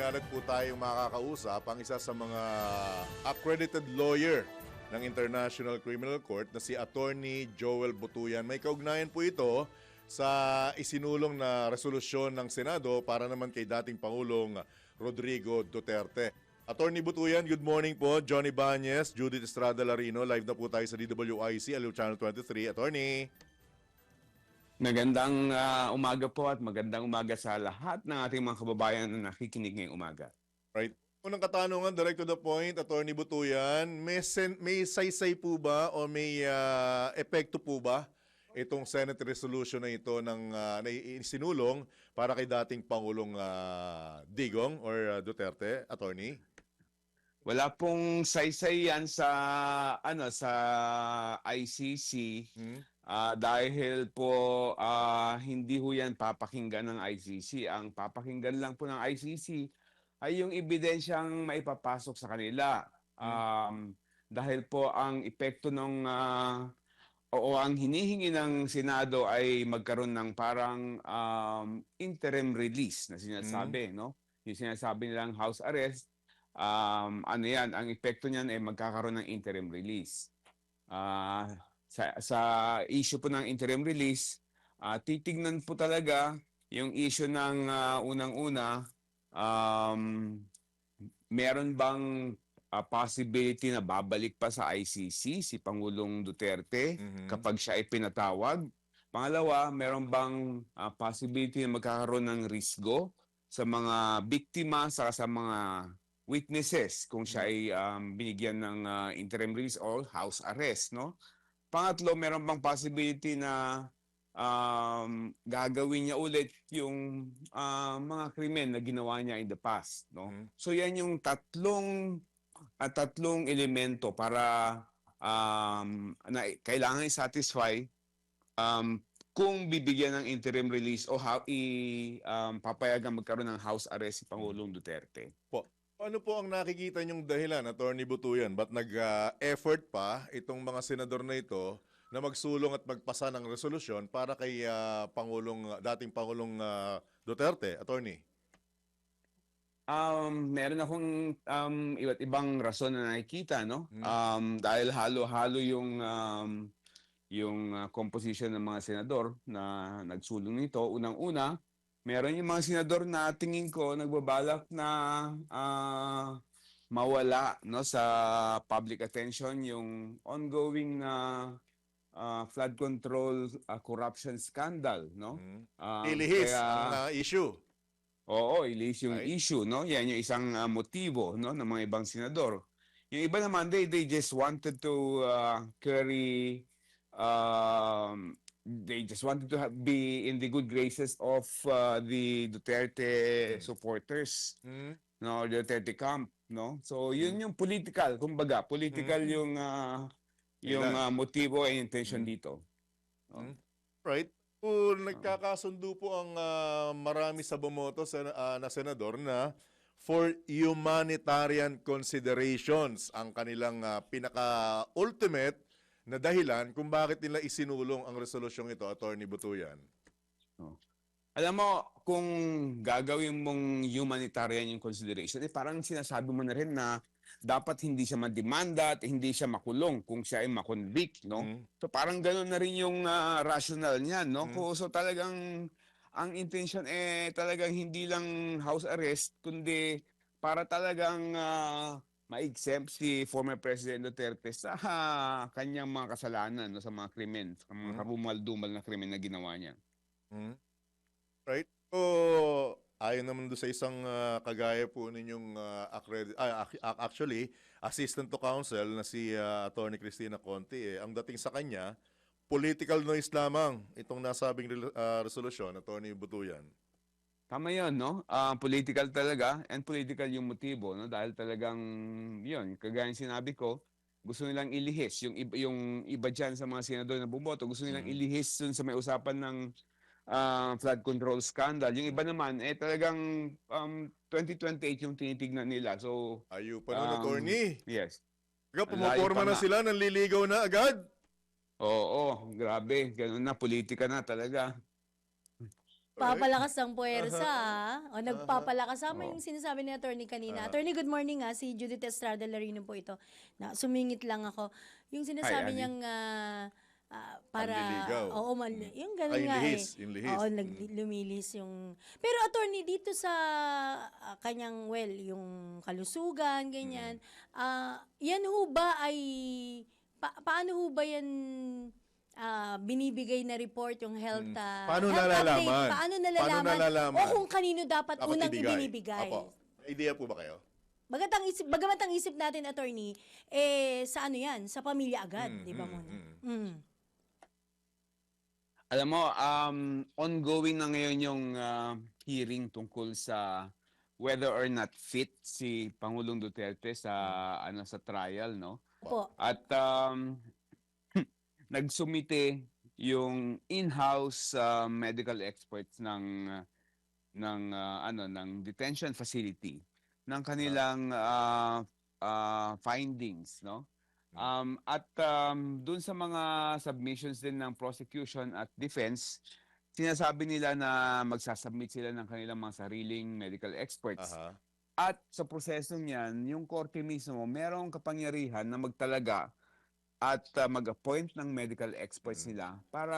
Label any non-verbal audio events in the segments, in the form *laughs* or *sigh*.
pinalad po tayong makakausap ang isa sa mga accredited lawyer ng International Criminal Court na si Attorney Joel Butuyan. May kaugnayan po ito sa isinulong na resolusyon ng Senado para naman kay dating Pangulong Rodrigo Duterte. Attorney Butuyan, good morning po. Johnny Banyes, Judith Estrada Larino. Live na po tayo sa DWIC, Aliw Channel 23. Attorney. Magandang ah, umaga po at magandang umaga sa lahat ng ating mga kababayan na nakikinig ngayong umaga. Right. Unang katanungan, direct to the point, Attorney Butuyan, may, sen- may saysay po ba o may ah, epekto po ba itong Senate resolution na ito ng ah, na isinulong para kay dating Pangulong ah, Digong or ah, Duterte, Attorney? Wala pong saysay yan sa ano sa ICC Hmm? Ah, dahil po ah, hindi ho yan papakinggan ng ICC. Ang papakinggan lang po ng ICC ay yung ebidensyang maipapasok sa kanila. Um, dahil po ang epekto ng ah, o ang hinihingi ng Senado ay magkaroon ng parang um, interim release na sinasabi, no? Yung sinasabi nilang house arrest, um, ano yan, ang epekto niyan ay magkakaroon ng interim release. Ah, sa, sa issue po ng interim release, ah, titignan po talaga yung issue ng ah, unang-una, um, meron bang ah, possibility na babalik pa sa ICC si Pangulong Duterte Mhm. kapag siya ay pinatawag? Pangalawa, meron bang ah, possibility na magkakaroon ng risgo sa mga biktima sa sa mga witnesses kung siya ay um, binigyan ng ah, interim release or house arrest, no? Pangatlo, meron bang possibility na um, gagawin niya ulit yung ah, mga krimen na ginawa niya in the past, no? Mhm. So yan yung tatlong at tatlong elemento para um, na kailangan i-satisfy um, kung bibigyan ng interim release o how i um, papayagan magkaroon ng house arrest si Pangulong Duterte. Ano po ang nakikita niyong dahilan, Attorney Butuyan? Ba't nag-effort pa itong mga senador na ito na magsulong at magpasa ng resolusyon para kay ah, Pangulong, dating Pangulong ah, Duterte, Attorney? Um, meron akong um, iba't ibang rason na nakikita, no? Mm. Um, dahil halo-halo yung um, yung uh, composition ng mga senador na nagsulong nito. Unang-una, meron yung mga senador na tingin ko nagbabalak na ah, mawala no sa public attention yung ongoing na ah, flood control ah, corruption scandal, no? Mhm. Um, Ilihis kaya- ang ah, issue. Oo, ilis yung Right. issue, no? Yan yung isang ah, motibo, no, ng mga ibang senador. Yung iba naman, they, they just wanted to ah, carry, um, they just wanted to ha- be in the good graces of ah, the Duterte supporters, Mhm. no, Duterte camp, no? So, yun yung political, kumbaga, political Mm. yung ah, yung ah, motibo and intention Mm. dito. No? Mm. Right? Kung nagkakasundo po ang ah, marami sa bumoto sa, ah, na senador na for humanitarian considerations ang kanilang ah, pinaka-ultimate na dahilan kung bakit nila isinulong ang resolusyong ito, Attorney Butuyan. Alam mo, kung gagawin mong humanitarian yung consideration, eh parang sinasabi mo na rin na dapat hindi siya mademanda at hindi siya makulong kung siya ay makonvict, no? Mm. So parang gano'n na rin yung ah, rational niyan, no? Mm. Kung- So talagang ang intention eh talagang hindi lang house arrest kundi para talagang ah, ma-exempt si former President Duterte sa ah, kanyang mga kasalanan no, sa mga krimen, sa mga Mm. karumal-dumal na krimen na ginawa niya. Mm. Right? So, ayon naman doon sa isang ah, kagaya po ninyong ah, accredi- ah, ac- ac- actually, assistant to counsel na si ah, Attorney Cristina Conti, eh, ang dating sa kanya, political noise lamang itong nasabing ah, resolusyon, Attorney Butuyan. Tama yun, no? Ah, political talaga and political yung motibo, no? Dahil talagang, yun, kagaya sinabi ko, gusto nilang ilihis. Yung, iba- yung iba dyan sa mga senador na bumoto, gusto nilang Mhm. ilihis dun sa may usapan ng ah, flood control scandal. Yung iba naman, eh talagang um, 2028 yung tinitignan nila. So, Ayo pa nun, Um, Attorney. yes. Kaya pumaporma na nga. sila, nanliligaw na agad. Oo, grabe. Ganun na, politika na talaga. Nagpapalakas ng puwersa, ah. O nagpapalakas. Sama yung sinasabi ni attorney kanina. Attorney, good morning, ah. Si Judith Estrada Larino po ito. Na, sumingit lang ako. Yung sinasabi Hi, niyang ah, ah, para... Panliligaw. Oo, man, yung ganun Ay, yung nga lihis, eh. yung lihis. Oo, nag, lumilis yung... Pero attorney, dito sa ah, kanyang, well, yung kalusugan, ganyan, ah, yan ho ba ay... Pa- paano ho ba yan ah, binibigay na report yung health ah, Paano health nalalaman? update? Paano nalalaman? Paano nalalaman? O kung kanino dapat, Dapat unang ibigay. ibinibigay? May idea po ba kayo? Bagamat ang isip, bagamat ang isip natin, attorney, eh, sa ano yan? Sa pamilya agad, Mm, di ba mm, muna? mm. Mm. Alam mo, um, ongoing na ngayon yung ah, hearing tungkol sa whether or not fit si Pangulong Duterte sa ano sa trial, no? Opo. At um, nagsumite yung in-house ah, medical experts ng ng ah, ano ng detention facility ng kanilang ah, ah, findings, no? Um, at um, dun sa mga submissions din ng prosecution at defense, sinasabi nila na magsasubmit sila ng kanilang mga sariling medical experts. Aha. At sa proseso niyan, yung korte mismo, merong kapangyarihan na magtalaga at uh, mag-appoint ng medical experts nila para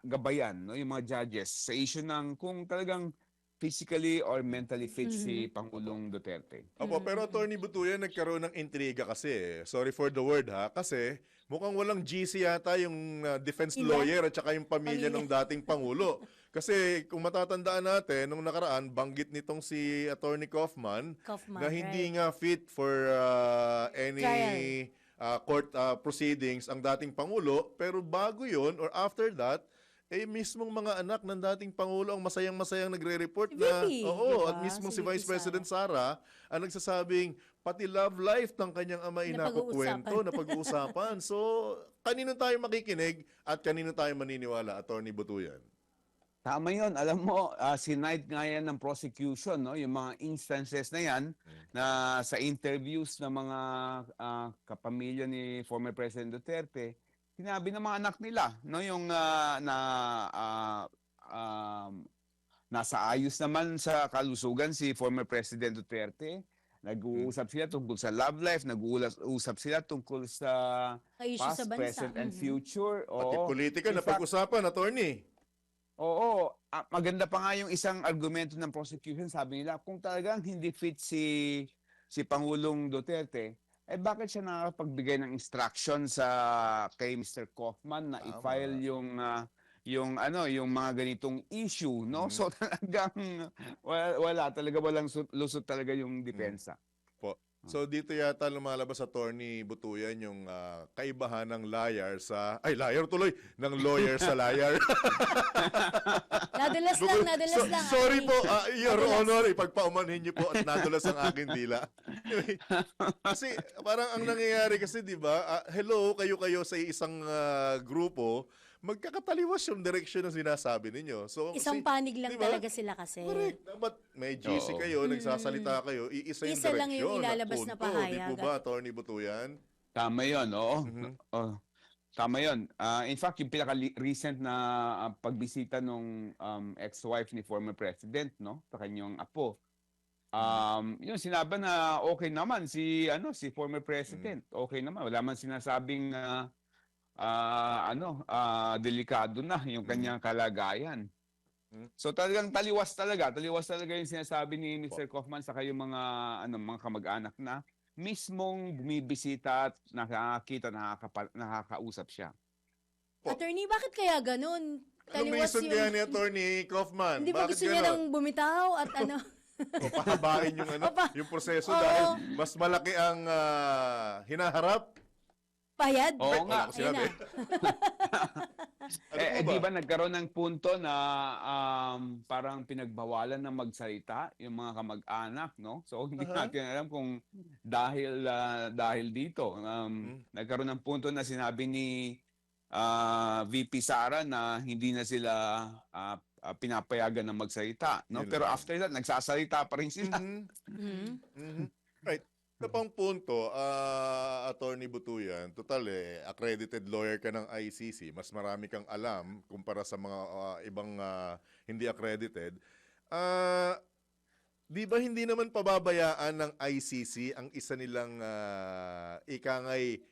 gabayan no, yung mga judges sa issue ng kung talagang physically or mentally fit si Pangulong Duterte. Opo, pero Attorney Butuyan, nagkaroon ng intriga kasi. eh. Sorry for the word ha. Kasi mukhang walang GC yata yung uh, defense Ilan? lawyer at saka yung pamilya, Pamilya. ng dating Pangulo. *laughs* Kasi kung matatandaan natin, nung nakaraan, banggit nitong si Attorney Kaufman Kaufman, na hindi right. nga fit for uh, any Trial. Uh, court uh, proceedings ang dating Pangulo. Pero bago yon or after that, eh mismong mga anak ng dating Pangulo ang masayang-masayang nagre-report Si na VP, oo, di at mismong si, Si Vice President Sara ang nagsasabing pati love life ng kanyang ama ay Napag-uusapan. nakukwento, na pag-uusapan. so, kanino tayo makikinig at kanino tayo maniniwala, Attorney Butuyan? Tama yun. Alam mo, uh, sinight nga yan ng prosecution, no? yung mga instances na yan na sa interviews ng mga ah, kapamilya ni former President Duterte, sinabi ng mga anak nila, no? yung ah, na ah, um, nasa ayos naman sa kalusugan si former President Duterte. Nag-uusap sila tungkol sa love life, nag-uusap sila tungkol sa issue past, sa bansa. present, and Mhm. future. Pati Oo. politika In na fact, pag-usapan, Attorney. Oo, ah, maganda pa nga yung isang argumento ng prosecution, sabi nila, kung talagang hindi fit si si Pangulong Duterte, eh bakit siya nakakapagbigay ng instruction sa kay Mr. Kaufman na i-file yung ah, yung ano, yung mga ganitong issue, no? Mhm. So *laughs* talagang wala, wala talaga walang lusot talaga yung depensa. So dito yata lumalabas attorney Butuyan yung ah, kaibahan ng liar sa ay liar tuloy ng lawyer sa liar. *laughs* Nadulas lang, nadulas So- lang. sorry Atty. po, ah, Your Nadulas. Honor, ipagpaumanhin niyo po at nadulas ang aking dila. Anyway, kasi parang ang nangyayari kasi 'di ba? ah, hello, kayo-kayo sa isang ah, grupo, magkakataliwas yung direction ng sinasabi ninyo. So Isang si- panig lang di ba? talaga sila kasi. Correct. Dapat may GC Oo. kayo, nagsasalita kayo, iisa yung Isa lang yung ilalabas na punto. Di pahayag. po ba, Attorney Butuyan? Tama 'yon, oo. Mhm. Oh, tama 'yon. Ah, in fact, yung pinaka recent na ah, pagbisita nung um, ex-wife ni former president, no, sa kanyang apo. Um, yun sinabi na okay naman si ano si former president. Okay naman, wala man sinasabing ah, ah, ano, ah, delikado na yung kanyang kalagayan. Mm. So talagang taliwas talaga, taliwas talaga yung sinasabi ni Mr. Kaufman sa kayong mga ano mga kamag-anak na mismong bumibisita at nakakita, nakakapa, nakakausap siya. Attorney, bakit kaya ganun? Anong reason kaya ni Attorney Kaufman? Hindi ba Bakit gusto niya ganon? nang bumitaw at ano? *laughs* O pahabain yung, ano, yung proseso Oo. dahil mas malaki ang ah, hinaharap? Payad? Oo Wala nga. ko sinabi. Ayun *laughs* Ano eh, eh, di ba? nagkaroon ng punto na um, parang pinagbawalan na magsalita yung mga kamag-anak, no? So *laughs* hindi Aha. natin alam kung dahil ah, dahil dito um, Hmm. nagkaroon ng punto na sinabi ni ah, VP Sara na hindi na sila ah, ah, pinapayagan na magsalita, no? Pero after that nagsasalita pa rin sila. Mhm. Mhm. Mhm. Right. Sa pang punto, ah, Attorney Butuyan, total eh, accredited lawyer ka ng ICC, mas marami kang alam kumpara sa mga ah, ibang ah, hindi accredited. Ah, di ba hindi naman pababayaan ng ICC ang isa nilang uh, ikangay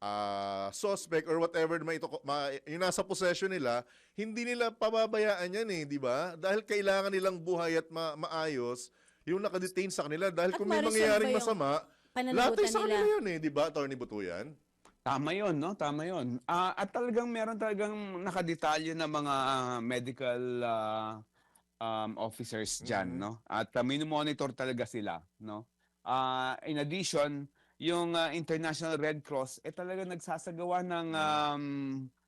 ah, suspect or whatever ma ito, ma, yung nasa possession nila, hindi nila pababayaan yan eh, di ba? Dahil kailangan nilang buhay at ma- maayos yung nakadetain sa kanila dahil At kung may mangyayaring ba yung masama, lahat ay Pananagutan sa nila. kanila yun eh, di ba, Attorney Butuyan? Tama yon, no? Tama yon. Ah, at talagang meron talagang nakadetalye na mga medical ah, um, officers diyan, Mhm. no? At uh, monitor talaga sila, no? Ah, in addition, yung ah, International Red Cross eh talaga nagsasagawa ng um,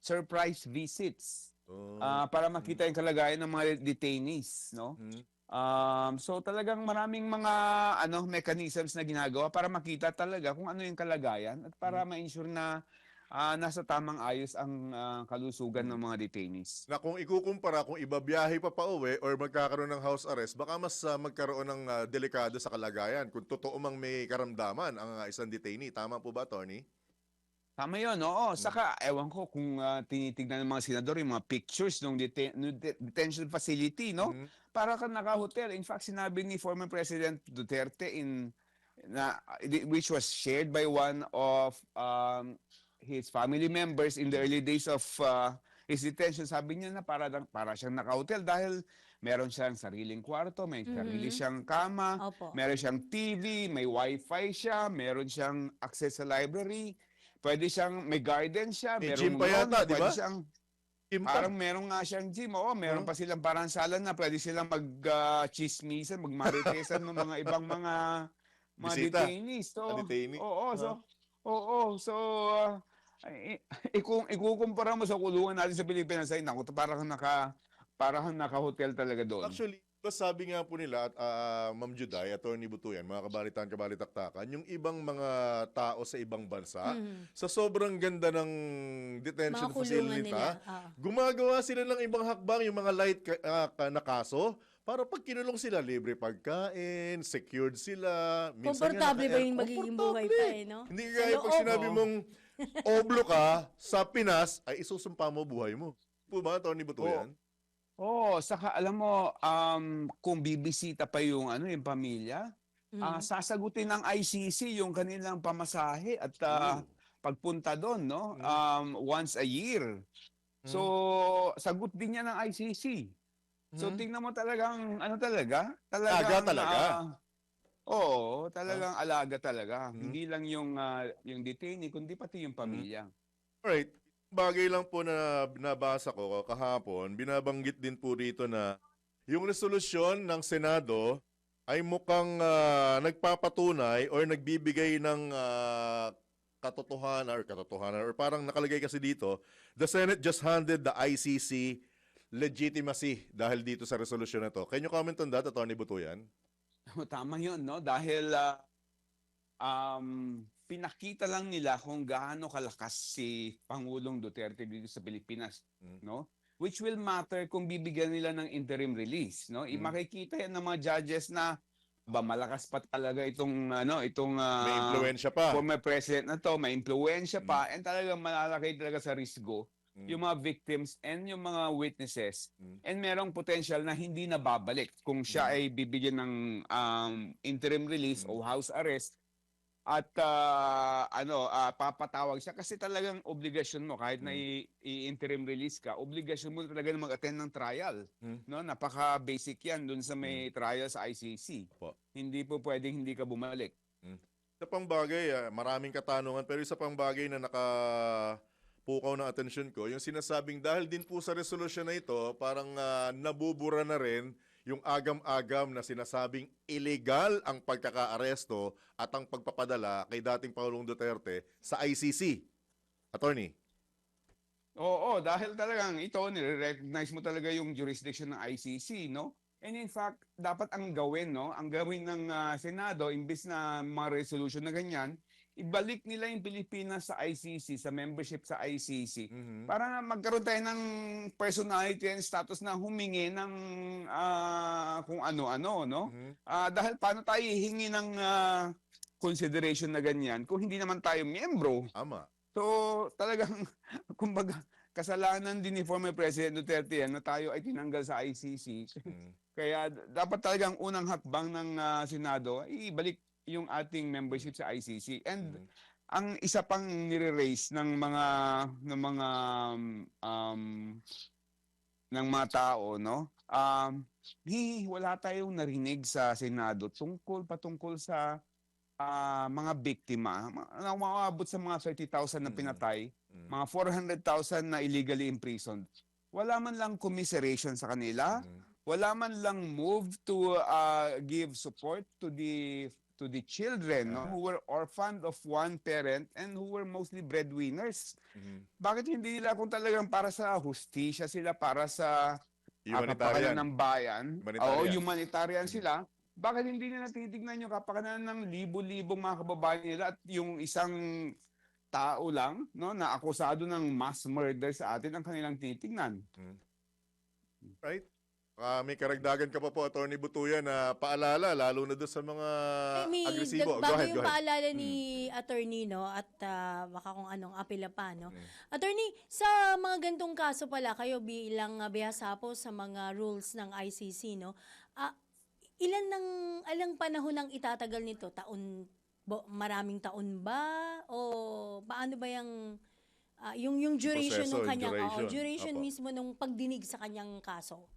surprise visits Oh. ah, para makita yung kalagayan ng mga detainees, no? Mhm. Um, so talagang maraming mga ano mechanisms na ginagawa para makita talaga kung ano yung kalagayan at para ma-ensure na ah, nasa tamang ayos ang ah, kalusugan ng mga detainees. na kung ikukumpara kung ibabiyahe pa pa uwi or magkakaroon ng house arrest, baka mas ah, magkaroon ng ah, delikado sa kalagayan kung totoo mang may karamdaman ang ah, isang detainee. Tama po ba, Tony? Tama yun, oo. Saka, ewan ko kung ah, tinitignan ng mga senador yung mga pictures ng deten- de- detention facility, no? Mhm. Para ka naka-hotel. In fact, sinabi ni former President Duterte in na which was shared by one of um, his family members in the early days of uh, his detention. Sabi niya na para para siyang naka-hotel dahil meron siyang sariling kwarto, may sarili Mhm. siyang kama, Opo. meron siyang TV, may wifi siya, meron siyang access sa library, pwede siyang may garden siya, May meron gym pa yata, di ba? siyang Kim Parang meron nga siyang gym. Oo, meron Oh. pa silang parang sala na pwede silang mag-chismisan, magmaritesan ng mga ibang mga *laughs* mga Bisita. detainees. So, Ah, detainee. Oo, so Oo, so ah, ikung ikukumpara mo sa kulungan natin sa Pilipinas ay naku, parang naka parang naka-hotel talaga doon. Actually, ba sabi nga po nila, at ah, Ma'am Juday, Attorney Butuyan, mga kabalitan, kabalitaktakan, yung ibang mga tao sa ibang bansa, Mhm. sa sobrang ganda ng detention facility, nila. Ah. gumagawa sila ng ibang hakbang, yung mga light ka, ka- na kaso, para pag kinulong sila, libre pagkain, secured sila. minsan Komportable ba yung magiging buhay pa eh, no? Hindi kaya pag sinabi mong oblo ka sa Pinas, ay isusumpa mo buhay mo. Po ba, Tony Butuyan? Oo, saka alam mo um kung bibisita pa yung ano yung pamilya, ah, sasagutin ng ICC yung kanilang pamasahe at ah, Ooh. pagpunta doon, no? Mm. Um, once a year. So, Mm. sagot din yan ng ICC. So, Mhm. tingnan mo talagang, ano talaga? Talagang, Aga talaga. ah, oo, talagang alaga talaga. Mhm. Hindi lang yung, ah, yung detainee, kundi pati yung pamilya. Alright. Bagay lang po na nabasa ko kahapon, binabanggit din po rito na yung resolusyon ng Senado ay mukhang ah, nagpapatunay or nagbibigay ng ah, katotohanan or katotohanan or parang nakalagay kasi dito, the Senate just handed the ICC legitimacy dahil dito sa resolusyon na to. Can you comment on that, Atty. Butuyan? *laughs* Tama yun, no? Dahil ah, um, pinakita lang nila kung gaano kalakas si Pangulong Duterte dito sa Pilipinas, Mm. no? Which will matter kung bibigyan nila ng interim release, no? Mm. Makikita yan ng mga judges na ba malakas pa talaga itong ano, itong ah, May impluensya pa. former president na to, may impluensya pa and talagang malalaki talaga sa risgo Mm. yung mga victims and yung mga witnesses Mm. and merong potential na hindi na babalik kung siya Mm. ay bibigyan ng um, interim release Mm. o house arrest at ah, ano ah, papatawag siya kasi talagang obligasyon mo kahit na Mm. i- i-interim release ka obligasyon mo talaga na mag-attend ng trial Mm. no napaka basic yan dun sa may trial sa ICC Opo. hindi po pwedeng hindi ka bumalik Isa pang bagay, ah, maraming katanungan, pero isa pang bagay na naka pukaw ng atensyon ko, yung sinasabing dahil din po sa resolusyon na ito, parang ah, nabubura na rin yung agam-agam na sinasabing illegal ang pagkakaaresto at ang pagpapadala kay dating Pangulong Duterte sa ICC. Attorney. Oo, dahil talagang ito, nire-recognize mo talaga yung jurisdiction ng ICC, no? And in fact, dapat ang gawin, no? Ang gawin ng ah, Senado, imbis na mga resolution na ganyan, ibalik nila yung Pilipinas sa ICC, sa membership sa ICC. Mhm. Para magkaroon tayo ng personality and status na humingi ng ah, kung ano-ano, no? Mhm. Ah, dahil paano tayo hihingi ng ah, consideration na ganyan kung hindi naman tayo miyembro. Ama. So, talagang, *laughs* kumbaga, kasalanan din ni former President Duterte yan na tayo ay tinanggal sa ICC. Mm. *laughs* Kaya d- dapat talagang unang hakbang ng ah, Senado ibalik yung ating membership sa ICC. And Mm. ang isa pang nire-raise ng mga ng mga um, ng mga tao no um hi, wala tayong narinig sa Senado tungkol patungkol sa ah, mga biktima Ma- na umaabot sa mga 30,000 na Mm. pinatay Mm. mga 400,000 na illegally imprisoned wala man lang commiseration sa kanila Mm. wala man lang move to uh, give support to the to the children no, Yeah. who were orphaned of one parent and who were mostly breadwinners. Mm. Bakit hindi nila kung talagang para sa hustisya sila, para sa uh, kapakanan ng bayan, Humanitarian. o humanitarian Mm. sila, bakit hindi nila titignan yung kapakanan ng libo-libong mga kababayan nila at yung isang tao lang no na akusado ng mass murder sa atin ang kanilang titignan. Right? Ah, may karagdagan ka pa po, Attorney Butuyan, na paalala, lalo na doon sa mga Eh, may agresibo. dag- Go bago ahead, yung go ahead. paalala ni attorney no at ah, baka kung anong apela pa no. Mm. Attorney, sa mga gantong kaso pala kayo bilang uh, bihasapo sa mga rules ng ICC no. ah, ilan ng alang panahon ang itatagal nito? Taon bo, maraming taon ba o paano ba yung ah, yung yung duration Proseso, ng kanyang duration. duration Apo. mismo nung pagdinig sa kanyang kaso?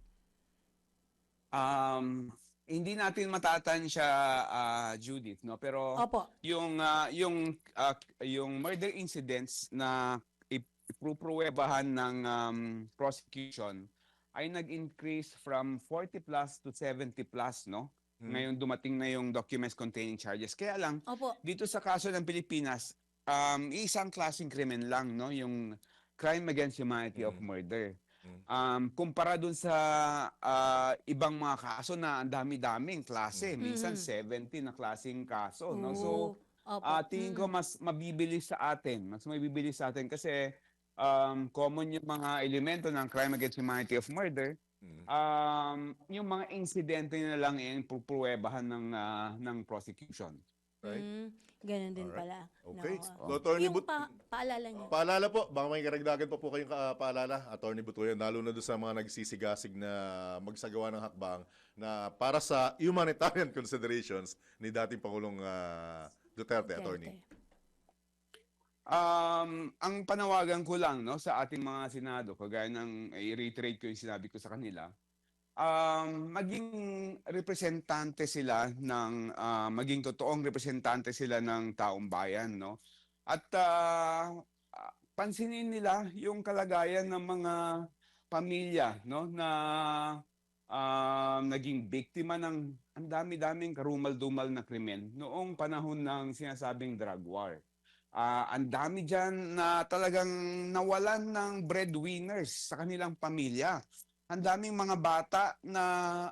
Um, hindi natin matatansya ah, Judith no pero Opo. yung ah, yung ah, yung murder incidents na ipruprowebahan ng um, prosecution ay nag-increase from 40 plus to 70 plus no Mm. ngayon dumating na yung documents containing charges kaya lang Opo. dito sa kaso ng Pilipinas um isang klaseng krimen lang no yung crime against humanity of Mm. murder. Um kumpara dun sa ah, ibang mga kaso na ang dami-daming klase Mm. minsan Mhm. 70 na klaseng kaso no so Oo. Opo. Ah, tingin ko Mm. mas mabibilis sa atin. Mas mabibilis sa atin kasi um, common yung mga elemento ng crime against humanity of murder. Mm. Um, yung mga insidente na lang yung pupruwebahan ng ah, ng prosecution. Right? Mm, ganun din Alright. pala. Okay. No, So, Attorney yung But- pa, paalala niyo. Paalala po, baka may karagdagan pa po kayong ka- paalala, Attorney Butuyan, lalo na doon sa mga nagsisigasig na magsagawa ng hakbang na para sa humanitarian *laughs* considerations ni dating Pangulong ah, Duterte, Duterte. Attorney. Um, ang panawagan ko lang no sa ating mga senado, kagaya ng i-reiterate ko yung sinabi ko sa kanila, um, maging representante sila ng ah, maging totoong representante sila ng taong bayan no. At ah, pansinin nila yung kalagayan ng mga pamilya no na ah, naging biktima ng ang dami-daming karumal-dumal na krimen noong panahon ng sinasabing drug war. Ah, ang dami diyan na talagang nawalan ng breadwinners sa kanilang pamilya. Ang daming mga bata na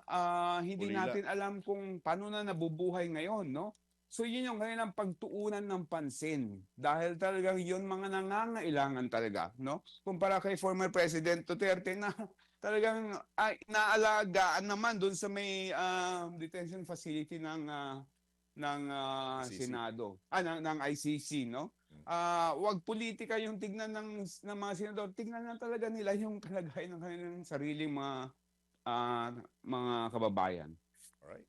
ah, hindi Ulila. natin alam kung paano na nabubuhay ngayon, no? So yun yung kanilang pagtuunan ng pansin dahil talagang yun mga nangangailangan talaga, no? Kumpara kay former President Duterte na *laughs* talagang ay, naalagaan naman doon sa may ah, detention facility ng ah, ng ICC. Senado. Ah, ng, ng ICC, no? Ah, wag politika yung tignan ng ng mga senador, tignan na talaga nila yung *laughs* kalagayan ng kanilang sariling mga ah, mga kababayan. Alright.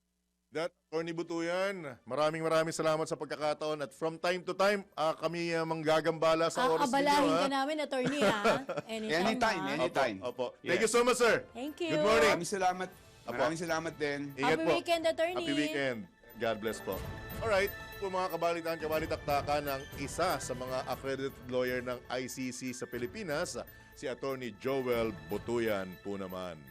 That, Attorney Butuyan, maraming maraming salamat sa pagkakataon at from time to time, ah, kami ah, manggagambala sa Ah, oras abalahin ninyo. ka namin, attorney, ha? *laughs* Anytime, Anytime, ha? anytime. Opo, opo. Yes. Thank you so much, sir. Thank you. Good morning. Maraming salamat. Apo. Maraming salamat din. Ingat Happy po. weekend, attorney. Happy weekend. God bless po. Alright, po mga kabalitan, kabalitaktakan ng isa sa mga accredited lawyer ng ICC sa Pilipinas, si Attorney Joel Butuyan po naman.